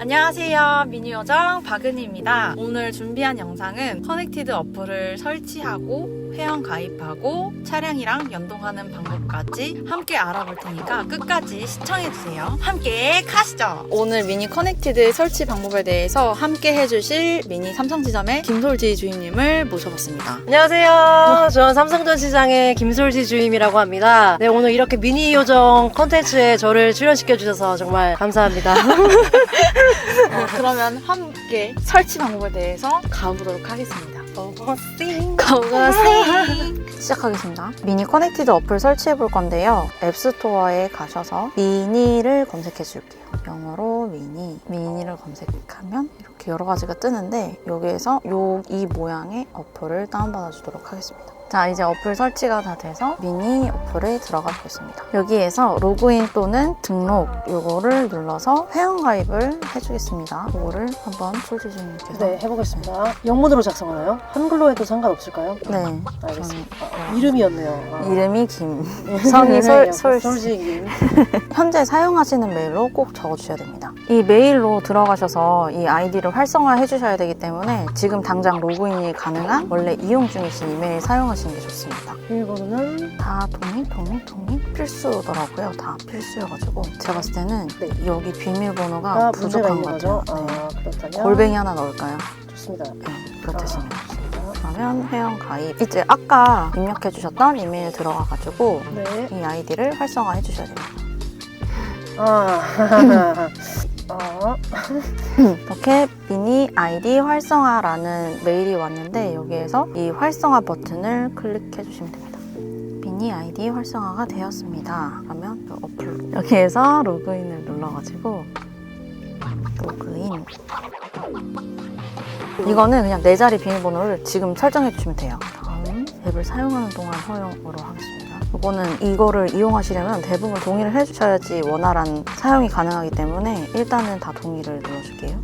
안녕하세요. 미니요정 박은희입니다. 오늘 준비한 영상은 커넥티드 어플을 설치하고 회원 가입하고 차량이랑 연동하는 방법까지 함께 알아볼 테니까 끝까지 시청해주세요. 함께 가시죠. 오늘 미니 커넥티드 설치 방법에 대해서 함께 해주실 미니 삼성지점의 김솔지 주임님을 모셔봤습니다. 안녕하세요. 저는 삼성전시장의 김솔지 주임이라고 합니다. 네, 오늘 이렇게 미니 요정 컨텐츠에 저를 출연시켜 주셔서 정말 감사합니다. 어, 그러면 함께 설치 방법에 대해서 가보도록 하겠습니다. 고고싱. 고고싱 시작하겠습니다. 미니 커넥티드 어플 설치해 볼 건데요. 앱스토어에 가셔서 미니를 검색해 줄게요. 영어로 미니, 미니를 검색하면 이렇게 여러 가지가 뜨는데 여기에서 요 이 모양의 어플을 다운받아 주도록 하겠습니다. 자, 이제 어플 설치가 다 돼서 미니 어플에 들어가 보겠습니다. 여기에서 로그인 또는 등록 요거를 눌러서 회원 가입을 해주겠습니다. 요거를 한번 솔지주님께서 네, 해보겠습니다. 영문으로 작성하나요? 한글로 해도 상관없을까요? 네, 알겠습니다. 아, 이름이었네요. 아. 이름이 김, 성이 솔, 솔, 솔지님. 현재 사용하시는 메일로 꼭 적어주셔야 됩니다. 이 메일로 들어가셔서 이 아이디를 활성화해 주셔야 되기 때문에 지금 당장 로그인이 가능한 원래 이용 중이신 이메일 사용하시 는 게 좋습니다. 일본어는 다 동의, 동의, 동의 필수더라고요. 다 필수여가지고 제가 봤을 때는 네. 여기 비밀번호가 아, 문제가 부족한 있는 것 거죠? 같아요. 네. 아, 그렇다면 골뱅이 하나 넣을까요? 좋습니다. 네, 그렇다시면. 좋습니다. 그러면 회원 가입. 이제 아까 입력해 주셨던 이메일 들어가 가지고 네. 이 아이디를 활성화해 주셔야 됩니다. 아, 어, 이렇게 미니 아이디 활성화라는 메일이 왔는데 여기에서 이 활성화 버튼을 클릭해 주시면 됩니다. 미니 아이디 활성화가 되었습니다. 그러면 그 어플 여기에서 로그인을 눌러가지고 로그인 이거는 그냥 네 자리 비밀번호를 지금 설정해 주시면 돼요. 다음 앱을 사용하는 동안 허용으로 하겠습니다. 이거는 이거를 이용하시려면 대부분 동의를 해주셔야지 원활한 사용이 가능하기 때문에 일단은 다 동의를 눌러줄게요.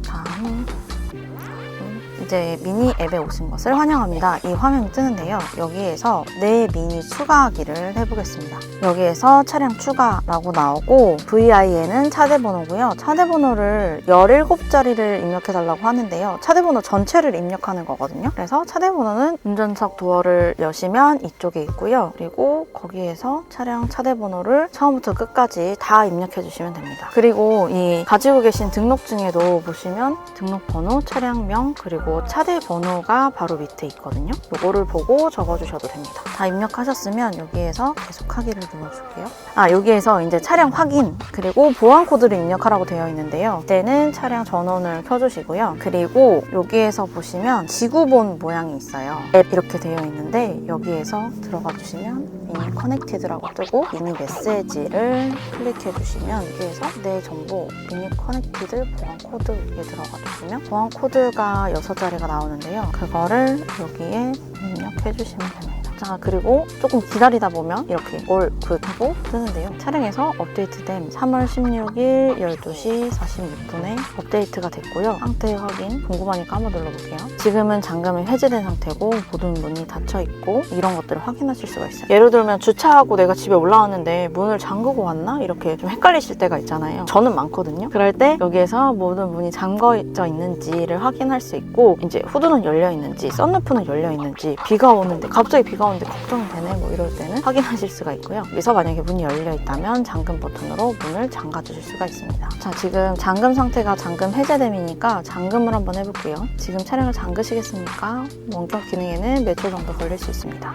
이제 미니 앱에 오신 것을 환영합니다. 이 화면이 뜨는데요. 여기에서 내 미니 추가하기를 해보겠습니다. 여기에서 차량 추가라고 나오고 VIN은 차대 번호고요. 차대 번호를 17자리를 입력해달라고 하는데요. 차대 번호 전체를 입력하는 거거든요. 그래서 차대 번호는 운전석 도어를 여시면 이쪽에 있고요. 그리고 거기에서 차량 차대 번호를 처음부터 끝까지 다 입력해 주시면 됩니다. 그리고 이 가지고 계신 등록증에도 보시면 등록번호, 차량명, 그리고 차대 번호가 바로 밑에 있거든요. 이거를 보고 적어주셔도 됩니다. 다 입력하셨으면 여기에서 계속 하기를 눌러줄게요. 아 여기에서 이제 차량 확인 그리고 보안 코드를 입력하라고 되어 있는데요. 이때는 차량 전원을 켜주시고요. 그리고 여기에서 보시면 지구본 모양이 있어요. 앱 이렇게 되어 있는데 여기에서 들어가 주시면 미니 커넥티드라고 뜨고 미니 메시지를 클릭해 주시면 여기에서 내 정보 미니 커넥티드 보안 코드 에 들어가 주시면 보안 코드가 6자리가 나오는데요. 그거를 여기에 입력해 주시면 됩니다. 자 그리고 조금 기다리다 보면 이렇게 올 굿하고 뜨는데요. 차량에서 업데이트된 3월 16일 12시 46분에 업데이트가 됐고요. 상태 확인 궁금하니까 한번 눌러볼게요. 지금은 잠금이 해제된 상태고 모든 문이 닫혀 있고 이런 것들을 확인하실 수가 있어요. 예를 들면 주차하고 내가 집에 올라왔는데 문을 잠그고 왔나 이렇게 좀 헷갈리실 때가 있잖아요. 저는 많거든요. 그럴 때 여기에서 모든 문이 잠궈져 있는지를 확인할 수 있고 이제 후드는 열려 있는지 썬루프는 열려 있는지 비가 오는데 갑자기 비가 오는데 걱정이 되네 뭐 이럴 때는 확인하실 수가 있고요. 여기서 만약에 문이 열려 있다면 잠금 버튼으로 문을 잠가 주실 수가 있습니다. 자 지금 잠금 상태가 잠금 해제됨이니까 잠금을 한번 해볼게요. 지금 차량을 잠그시겠습니까? 원격 기능에는 몇 초 정도 걸릴 수 있습니다.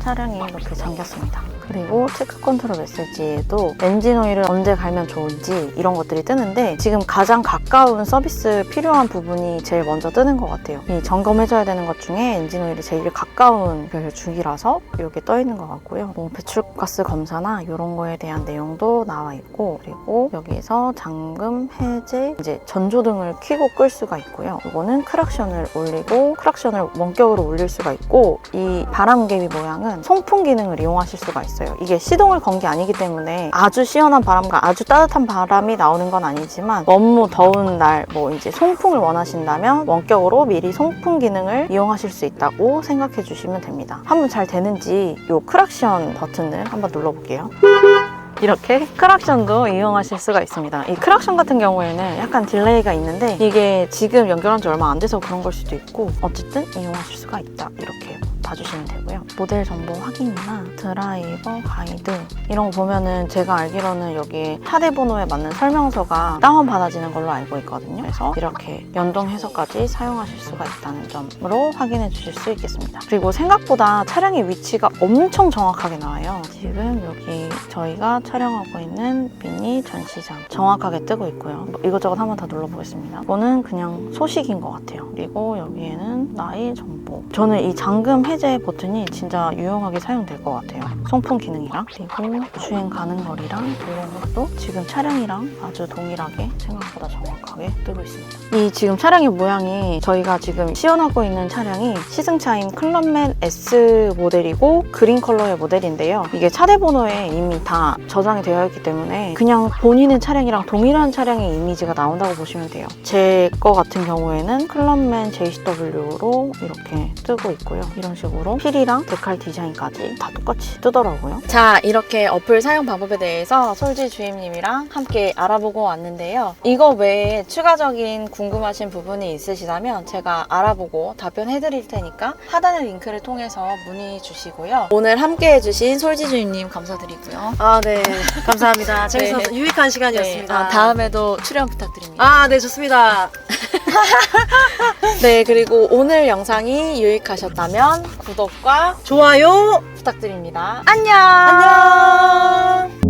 차량이 이렇게 잠겼습니다. 그리고 체크 컨트롤 메시지에도 엔진 오일을 언제 갈면 좋은지 이런 것들이 뜨는데 지금 가장 가까운 서비스 필요한 부분이 제일 먼저 뜨는 것 같아요. 이 점검해줘야 되는 것 중에 엔진 오일이 제일 가까운 그 주기라서 이렇게 떠 있는 것 같고요. 뭐 배출가스 검사나 이런 거에 대한 내용도 나와 있고 그리고 여기에서 잠금, 해제, 이제 전조등을 켜고 끌 수가 있고요. 이거는 크락션을 올리고 크락션을 원격으로 올릴 수가 있고 이 바람개비 모양은 송풍 기능을 이용하실 수가 있어요. 이게 시동을 건 게 아니기 때문에 아주 시원한 바람과 아주 따뜻한 바람이 나오는 건 아니지만 너무 더운 날 뭐 이제 송풍을 원하신다면 원격으로 미리 송풍 기능을 이용하실 수 있다고 생각해 주시면 됩니다. 한번 잘 되는지 이 크락션 버튼을 한번 눌러볼게요. 이렇게 크락션도 이용하실 수가 있습니다. 이 크락션 같은 경우에는 약간 딜레이가 있는데 이게 지금 연결한 지 얼마 안 돼서 그런 걸 수도 있고 어쨌든 이용하실 수가 있다. 이렇게 봐주시면 되고요. 모델 정보 확인이나 드라이버 가이드 이런 거 보면은 제가 알기로는 여기에 차대 번호에 맞는 설명서가 다운 받아지는 걸로 알고 있거든요. 그래서 이렇게 연동해서까지 사용하실 수가 있다는 점으로 확인해 주실 수 있겠습니다. 그리고 생각보다 차량의 위치가 엄청 정확하게 나와요. 지금 여기 저희가 촬영하고 있는 미니 전시장 정확하게 뜨고 있고요. 뭐 이것저것 한번 다 눌러보겠습니다. 이거는 그냥 소식인 것 같아요. 그리고 여기에는 나의 정보. 저는 이 잠금 해제 버튼이 진짜 유용하게 사용될 것 같아요. 송풍 기능이랑 그리고 주행 가능 거리랑 이런 것도 지금 차량이랑 아주 동일하게 생각보다 정확하게 뜨고 있습니다. 이 지금 차량의 모양이 저희가 지금 시연하고 있는 차량이 시승차인 클럽맨 S 모델이고 그린 컬러의 모델인데요. 이게 차대 번호에 이미 다 저장이 되어 있기 때문에 그냥 본인의 차량이랑 동일한 차량의 이미지가 나온다고 보시면 돼요. 제 거 같은 경우에는 클럽맨 JCW로 이렇게 뜨고 있고요. 이런 식으로 필이랑 데칼 디자인까지 다 똑같이 뜨더라고요. 자, 이렇게 어플 사용 방법에 대해서 솔지 주임님이랑 함께 알아보고 왔는데요. 이거 외에 추가적인 궁금하신 부분이 있으시다면 제가 알아보고 답변해 드릴 테니까 하단의 링크를 통해서 문의 주시고요. 오늘 함께 해주신 솔지 주임님 감사드리고요. 아, 네. 감사합니다. 재밌어서 네. 유익한 시간이었습니다. 아, 다음에도 출연 부탁드립니다. 아, 네, 좋습니다. 네, 그리고 오늘 영상이 유익하셨다면 구독과 좋아요. 부탁드립니다. 안녕! 안녕.